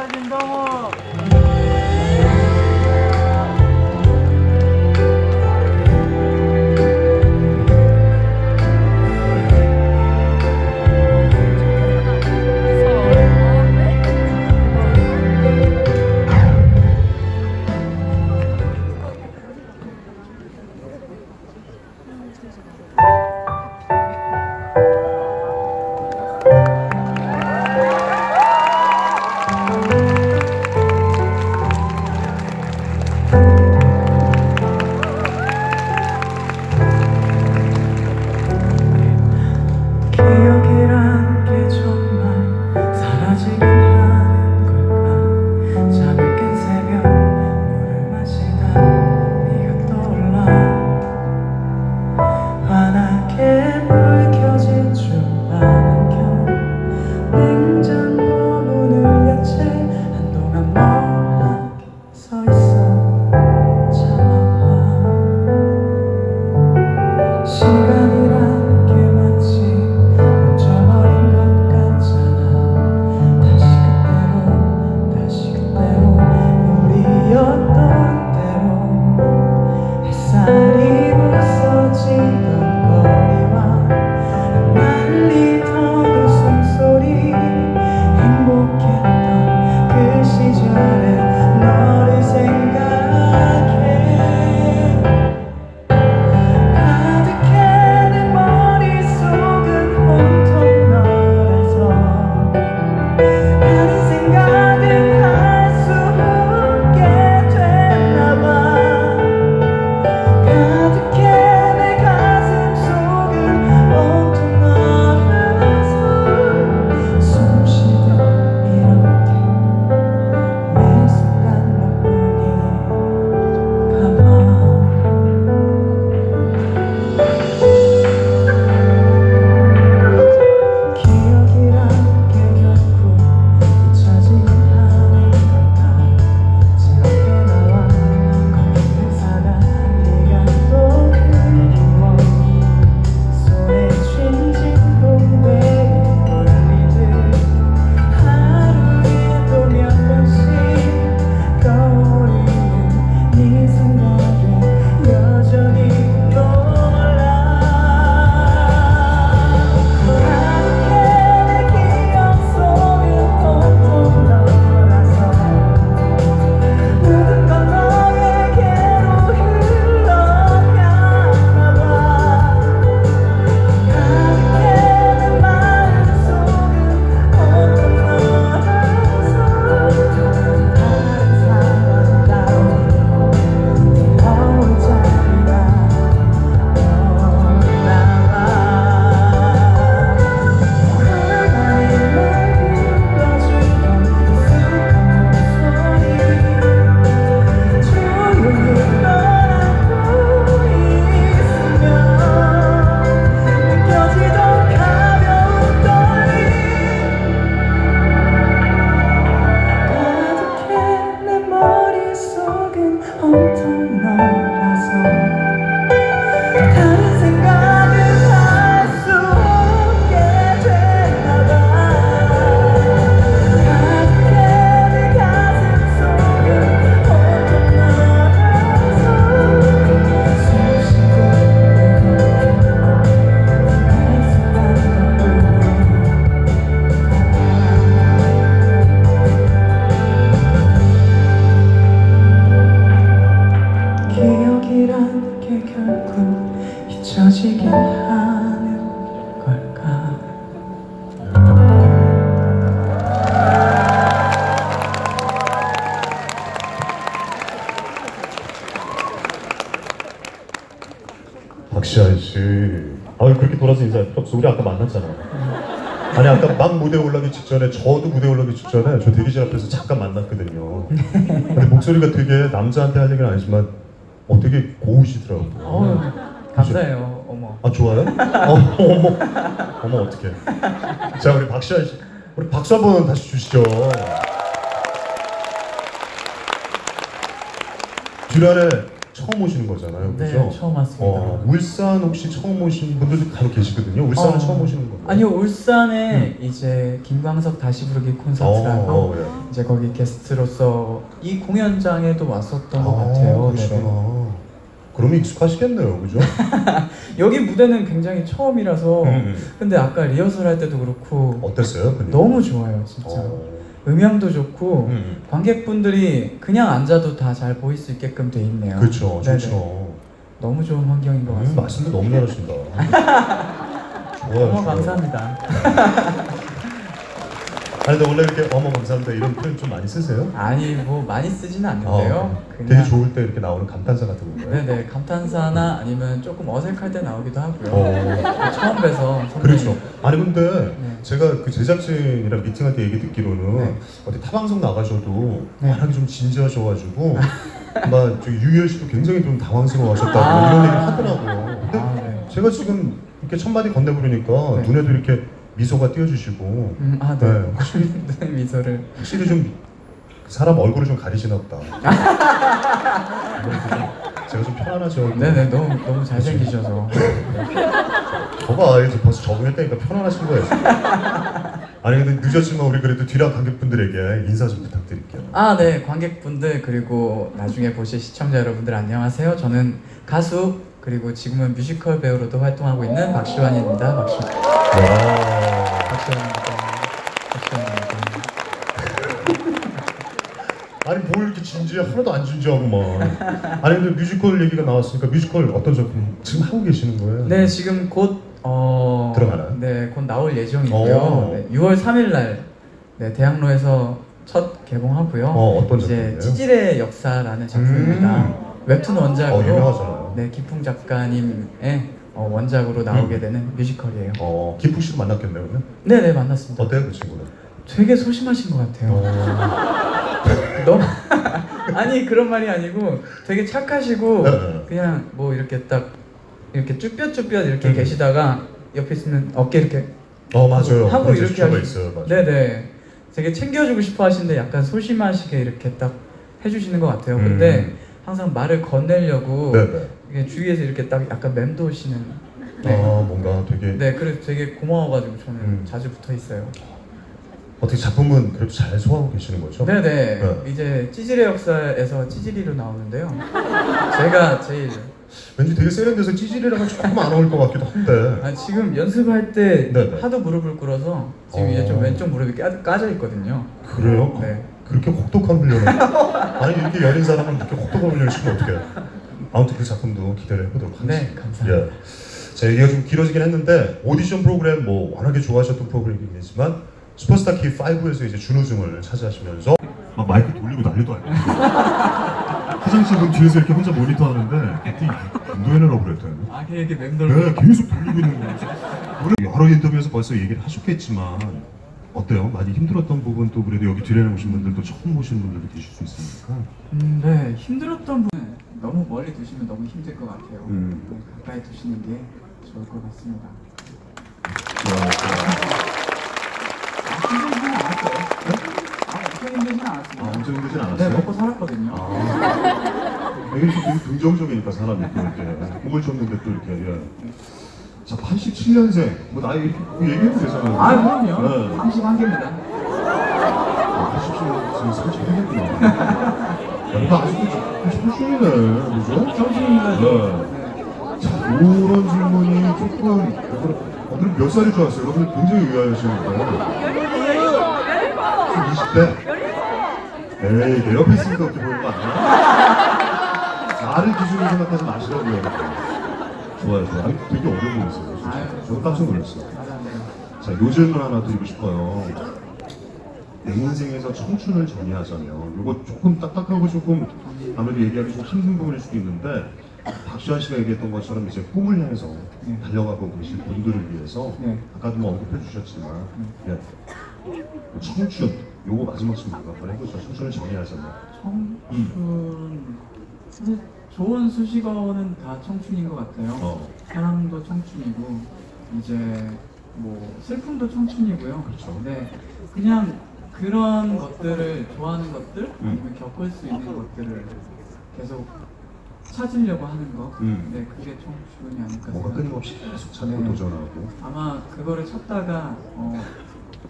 감사합니다 김동호 기억 기억이란 게 결국 잊혀지긴 하는 걸까 박시환 씨. 아 그렇게 돌아서 인사해. 우리 아까 만났잖아. 아니 아까 막 무대 올라기 직전에 저도 무대 올라기 직전에 저 대기실 앞에서 잠깐 만났거든요. 근데 목소리가 되게 남자한테 할 얘기는 아니지만 어 되게 고우시더라고요. 어우, 감사해요 어머 아 좋아요? 어, 어머 어머 어떡해. 자 우리 박시환 씨 우리 박수 한번 다시 주시죠. 주변에 처음 오시는 거잖아요, 네 그죠? 처음 왔습니다 어, 울산 혹시 처음 오신 분들도 간혹 계시거든요. 울산은 어. 처음 오시는 거예요? 아니요 울산에 이제 김광석 다시 부르기 콘서트라고 어, 어, 예. 이제 거기 게스트로서 이 공연장에도 왔었던 것 아, 같아요. 그러시구나. 그러면 익숙하시겠네요, 그죠? 여기 무대는 굉장히 처음이라서 음. 근데 아까 리허설 할 때도 그렇고 어땠어요? 분위기? 너무 좋아요 진짜 어. 음향도 좋고 음. 관객분들이 그냥 앉아도 다 잘 보일 수 있게끔 돼 있네요 그렇죠, 네네. 좋죠. 너무 좋은 환경인 것 음, 같습니다 말씀도 너무 잘하신다. 좋아요. 너무 좋아요. 감사합니다 아니 근데 원래 이렇게 어머 감사합니다 이런 표현 좀 많이 쓰세요? 아니 뭐 많이 쓰지는 아, 않는데요 되게 그냥 좋을 때 이렇게 나오는 감탄사 같은 건가요? 네네 감탄사나 아니면 조금 어색할 때 나오기도 하고요 어. 처음 뵈서 선배님. 그렇죠. 아니 근데 네. 제가 그 제작진이랑 미팅할 때 얘기 듣기로는 네. 어디 타방송 나가셔도 네. 워낙에 좀 진지하셔가지고 막 유희열 씨도 굉장히 좀 당황스러워하셨다고 아. 이런 얘기 하더라고요. 근데 아, 네. 제가 지금 이렇게 첫 마디 건네 부르니까 네. 눈에도 이렇게 미소가 띄어주시고 음, 아, 네. 네. 확실히 미소를 확실히 좀 사람 얼굴을 좀 가리시나 보다. 제가 좀 편안하죠. 네네 너무 너무 잘생기셔서 봐봐, 이제 벌써 적응했다니까 편안하신 거예요. 아니 근데 늦었지만 우리 그래도 뒤랑 관객분들에게 인사 좀 부탁드릴게요. 아, 네. 관객분들 그리고 나중에 보실 시청자 여러분들 안녕하세요. 저는 가수 그리고 지금은 뮤지컬 배우로도 활동하고 있는 박시환입니다. 박시 와. 박시환입니다. 박시환입니다. 아니 뭘 이렇게 진지해 하나도 안 진지하고만. 아니 근데 뮤지컬 얘기가 나왔으니까 뮤지컬 어떤 작품 지금 하고 계시는 거예요? 네, 지금 곧 어, 들어가나요? 네, 곧 나올 예정이고요. 오. 네, 6월 3일 날 네, 대학로에서 첫 개봉하고요. 어, 어떤 이제 작품이에요? 찌질의 역사라는 작품입니다. 음. 웹툰 원작으로 어, 유명하잖아요. 네, 기풍 작가님의 어, 원작으로 나오게 음. 되는 뮤지컬이에요. 어, 기풍 씨도 만났겠네요, 그러면? 네, 네, 만났습니다. 어때요, 그 친구는? 되게 소심하신 것 같아요. 어. 너무 아니 그런 말이 아니고 되게 착하시고 네, 네. 그냥 뭐 이렇게 딱 이렇게 쭈뼛쭈뼛 이렇게 음. 계시다가 옆에 있으면 어깨 이렇게 어, 맞아요. 하고 이렇게 하시- 있어요, 맞아요. 네네 되게 챙겨주고 싶어 하시는데 약간 소심하시게 이렇게 딱 해주시는 것 같아요. 근데 음. 항상 말을 건네려고 네네. 이게 주위에서 이렇게 딱 약간 맴도시는 네. 아, 뭔가 되게 네, 그래서 되게 고마워가지고 저는 음. 자주 붙어 있어요. 어떻게 작품은 그래도 잘 소화하고 계시는 거죠? 네네. 네. 이제 찌질의 역사에서 찌질이로 나오는데요. 제가 제일 왠지 되게 세련돼서 찌질이랑은 조금 안 어울릴 것 같기도 한데. 아, 지금 연습할 때 네네. 하도 무릎을 꿇어서 지금 어. 이제 좀 왼쪽 무릎이 까, 까져 있거든요. 그래요? 네. 그렇게 혹독한 훈련을 아니 이렇게 여린 사람은 이렇게 혹독한 훈련을 시키면 어떡해 아무튼 그 작품도 기대를 해보도록 하겠습니다 네, 감사합니다. 예. 자 얘기가 좀 길어지긴 했는데 오디션 프로그램 뭐 워낙에 좋아하셨던 프로그램이지만 슈퍼스타 K5에서 이제 준우승을 차지하시면서 막 마이크 돌리고 난리도 아니고 화장실 문 뒤에서 이렇게 혼자 모니터 하는데 김도현을 그랬더니 아, 이렇게 맴돌고. 네, 계속 돌리고 있는 거예요. 여러 인터뷰에서 벌써 얘기를 하셨겠지만 어때요? 많이 힘들었던 부분 또 그래도 여기 뒤에 오신 분들도 처음 보시는 분들도 계실 수 있으니까 음, 네, 힘들었던 부분 너무 멀리 두시면 너무 힘들 것 같아요. 음. 네, 가까이 두시는 게 좋을 것 같습니다. 아, 힘들진 않았어요. 아, 엄청 힘들진 않았어요. 아 엄청 힘들진 네, 않았어요? 먹고 살았거든요. 아 이게 좀 되게 긍정적이니까 사람이 또 이렇게 꿈을 쫓는데 또 이렇게 예. 자 87년생 뭐 나이 이렇게 얘기해도 되잖아요 아, 그럼요. 네. 31개입니다. 87년 지금 38년이구나 야, 아직도 청춘이네 그죠? 정신입니다. 네. 자, 이런 질문이 조금 오늘 몇 살일 줄 알았어요? 여러분 굉장히 의아하시는데 지금 20대? 에이, 내 옆에 있으니까 그렇게 보이는 거 아니야? 나를 기준으로 생각하지 마시라고요. 좋아요, 좋아요. 아니, 되게 어려 보이세요. 진짜. 아유. 저도 깜짝 놀랐어요. 자, 요 질문 하나 드리고 싶어요. 내 인생에서 청춘을 정의하자면, 이거 조금 딱딱하고 조금 아무래도 얘기하기 좀 힘든 부분일 수도 있는데, 박시환 씨가 얘기했던 것처럼 이제 꿈을 향해서 네. 달려가고 계신 분들을 위해서, 네. 아까도 뭐 언급해 주셨지만, 예. 청춘, 요거 마지막 질문 한번 해보죠. 청춘을 정의하자면. 청춘 사실 좋은 수식어는 다 청춘인 것 같아요. 어, 사랑도 청춘이고 이제 뭐 슬픔도 청춘이고요. 그렇죠. 네, 그냥 그런 것들을 좋아하는 것들 음. 아니면 겪을 수 있는 것들을 계속 찾으려고 하는 거. 음. 네, 그게 청춘이 아닐까 뭔가 생각합니다. 끊임없이 계속 찾고 네. 도전하고. 아마 그거를 찾다가 어,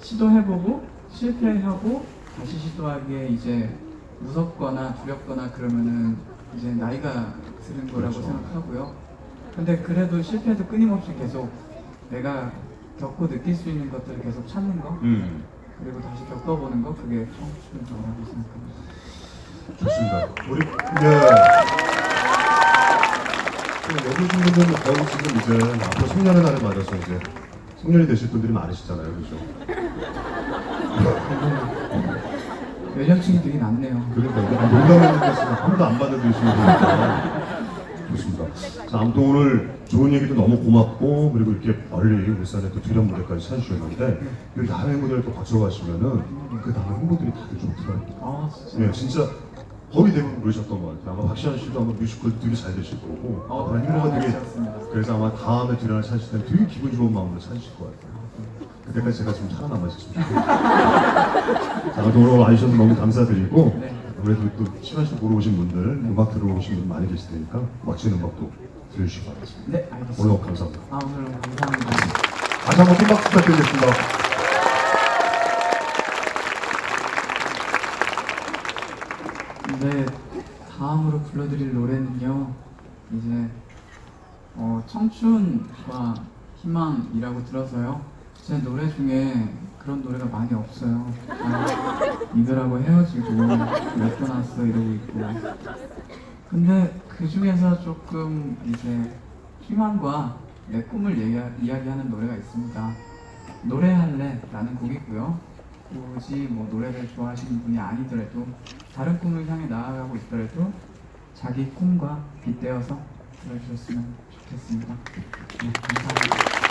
시도해보고 실패하고 다시 시도하기에 이제 무섭거나 두렵거나 그러면은 이제 나이가 들은 거라고 그렇죠. 생각하고요. 근데 그래도 실패도 끊임없이 계속 내가 겪고 느낄 수 있는 것들을 계속 찾는 거 음. 그리고 다시 겪어보는 거 그게 청춘 저라고 생각합니다. 좋습니다. 우리 예. 그 여기 오신 분들은 거의 지금 이제 앞으로 성년의 날을 맞아서 이제 성년이 되실 분들이 많으시잖아요, 그죠? 연령층이 되게 낮네요. 그러니까 농담하는 것은 아무도 안 받아들이시는 거니까 좋습니다. 자, 아무튼 오늘 좋은 얘기도 너무 고맙고 그리고 이렇게 멀리 울산에 또 두련 무대까지 찾으셨는데 이 다음에 무대를 또 거쳐 가시면은 그 다음에 홍보들이 다들 좋더라고요. 아 진짜. 네, 진짜 거의 대부분 그러셨던 것 같아요. 아마 박시환 씨도 아마 뮤지컬 되게 잘 되실 거고 어, 아마 행보가 되게 그렇습니다. 그래서 아마 다음에 두련을 찾으실 때 되게 기분 좋은 마음으로 찾으실 것 같아요. 그때까지 제가 좀 살아남아 좋겠어요. 자, 오늘 와주셔서 너무 감사드리고 네. 아무래도 또 시간 씨 보러 오신 분들, 음악 들어 오신 분 많이 계실 테니까 멋진 음악도 들려주시기 바라겠습니다. 네 오늘 알겠습니다. 너무 감사합니다. 아 오늘 감사합니다. 다시 한번 큰 박수 부탁드리겠습니다. 네, 다음으로 불러드릴 노래는요. 이제 어, 청춘과 희망이라고 들어서요. 제 노래 중에 그런 노래가 많이 없어요. 아, 이들하고 헤어지고 몇번 왔어 이러고 있고. 근데 그 중에서 조금 이제 희망과 내 꿈을 얘기, 이야기 하는 노래가 있습니다. 노래할래라는 곡이고요. 굳이 뭐 노래를 좋아하시는 분이 아니더라도 다른 꿈을 향해 나아가고 있더라도 자기 꿈과 빗대어서 들어주셨으면 좋겠습니다. 네, 감사합니다.